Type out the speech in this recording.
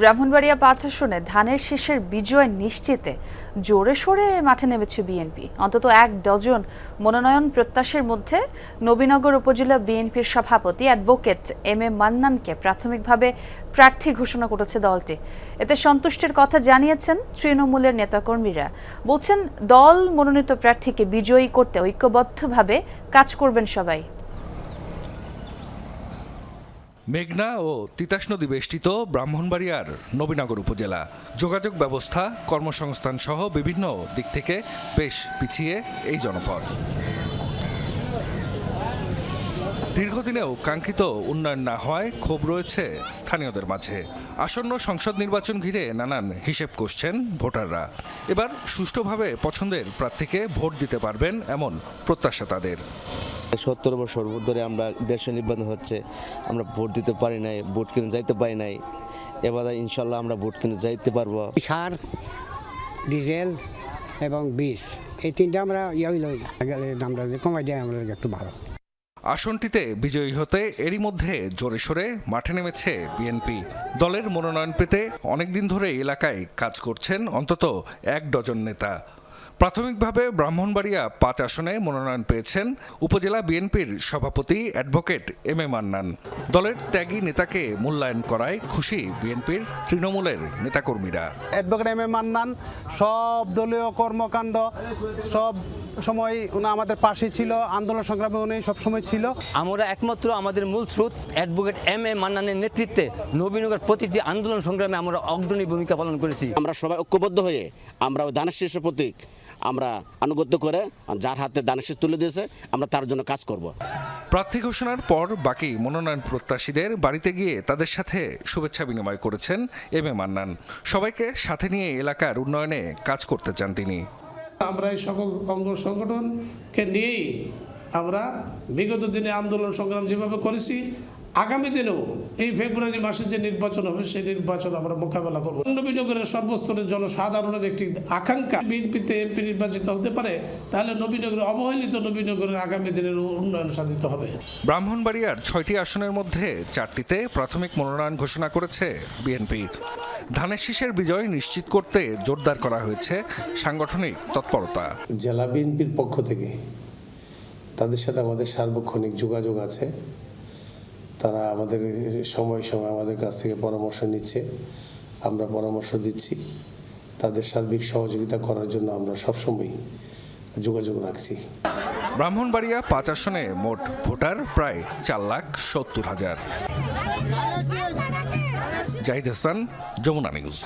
ব্রাহ্মণবাড়িয়া পাঁচ আসনে ধানের শীষের বিজয় নিশ্চিতে জোরে সোরে মাঠে নেমেছে বিএনপি। অন্তত এক ডজন মনোনয়ন প্রত্যাশীর মধ্যে নবীনগর উপজেলা বিএনপির সভাপতি অ্যাডভোকেট এম এ মান্নানকে প্রাথমিকভাবে প্রার্থী ঘোষণা করেছে দলটি। এতে সন্তুষ্টির কথা জানিয়েছেন তৃণমূলের নেতাকর্মীরা। বলছেন, দল মনোনীত প্রার্থীকে বিজয়ী করতে ঐক্যবদ্ধভাবে কাজ করবেন সবাই। মেঘনা ও তিতাস নদী বেষ্টিত ব্রাহ্মণবাড়িয়ার নবীনগর উপজেলা। যোগাযোগ ব্যবস্থা, কর্মসংস্থান সহ বিভিন্ন দিক থেকে বেশ পিছিয়ে এই জনপদ। দীর্ঘদিনেও কাঙ্ক্ষিত উন্নয়ন না হওয়ায় ক্ষোভ রয়েছে স্থানীয়দের মাঝে। আসন্ন সংসদ নির্বাচন ঘিরে নানান হিসেব করছেন ভোটাররা। এবার সুষ্ঠুভাবে পছন্দের প্রার্থীকে ভোট দিতে পারবেন এমন প্রত্যাশা তাদের। সত্তর বছর ধরে আমরা দেশে নির্বাচন হচ্ছে আমরা ভোট দিতে পারি নাই ভোট কিনে যাইতে পারি নাই। এবার ইনশাল্লাহ আমরা ভোট কিনে যাইতে পারব। সার ডিজেল এবং বিষ এই তিনটা আমরা ইয়ে হইল দামটা কমাই দেয় আমরা একটু ভালো। আসনটিতে বিজয়ী হতে এরই মধ্যে জোরে সোরে মাঠে নেমেছে বিএনপি। দলের মনোনয়ন পেতে অনেকদিন ধরে এলাকায় কাজ করছেন অন্তত এক ডজন নেতা। প্রাথমিকভাবে ব্রাহ্মণবাড়িয়া পাঁচ আসনে মনোনয়ন পেয়েছেন উপজেলা বিএনপির সভাপতি অ্যাডভোকেট এম এ মান্নান। দলের ত্যাগী নেতাকে মূল্যায়ন করায় খুশি বিএনপির তৃণমূলের নেতাকর্মীরা। অ্যাডভোকেট এম এ মান্নান সব দলীয় কর্মকাণ্ড সব সময় উনি আমাদের পাশে ছিল আন্দোলন সংগ্রামে উনি সবসময় ছিল। আমরা একমাত্র আমাদের মূল স্রোত অ্যাডভোকেট এম এ মান্নানের নেতৃত্বে নবীনগর প্রতিটি আন্দোলন সংগ্রামে আমরা অগ্রণী ভূমিকা পালন করেছি। আমরা সবাই ঐক্যবদ্ধ হয়ে আমরা ওই দানের শীর্ষের প্রতীক। আমরা আনুগত্য করে যার হাতে দানের শীষ তুলে দিয়েছে আমরা তার জন্য কাজ করব। প্রার্থী ঘোষণার পর বাকি মনোনয়ন প্রত্যাশীদের বাড়িতে গিয়ে তাদের সাথে শুভেচ্ছা বিনিময় করেছেন এম এ মান্নান। সবাইকে সাথে নিয়ে এলাকার উন্নয়নে কাজ করতে চান তিনি। আমরা এই সকল অঙ্গ সংগঠনকে নিয়েই আমরা বিগত দিনে আন্দোলন সংগ্রাম যেভাবে করেছি আগামী দিনেও এই ফেব্রুয়ারি মাসে যে নির্বাচন হবে সেই নির্বাচন আমরা মোকাবেলা করব। নবীনগরের সর্বস্তরের জনসাধারণের একটি আকাঙ্ক্ষা বিএনপিতে এমপি নির্বাচিত হতে পারে তাহলে নবীনগরে অবহেলিত নবীনগরের আগামী দিনের উন্নয়ন সাধিত হবে। ব্রাহ্মণবাড়িয়ার ছয়টি আসনের মধ্যে চারটিতে প্রাথমিক মনোনয়ন ঘোষণা করেছে বিএনপি। ধানের শীষের বিজয় নিশ্চিত করতে জোরদার করা হয়েছে সাংগঠনিক তৎপরতা। জেলা বিএনপির পক্ষ থেকে তাদের সাথে আমাদের সার্বক্ষণিক যোগাযোগ আছে। তারা আমাদের সময় সময় আমাদের কাছ থেকে পরামর্শ নিচ্ছে আমরা পরামর্শ দিচ্ছি। তাদের সার্বিক সহযোগিতা করার জন্য আমরা সবসময় যোগাযোগ রাখছি। ব্রাহ্মণবাড়িয়া পাঁচ আসনে মোট ভোটার প্রায় চার লাখ সত্তর হাজার। জাহিদ হাসান যমুনা নিউজ।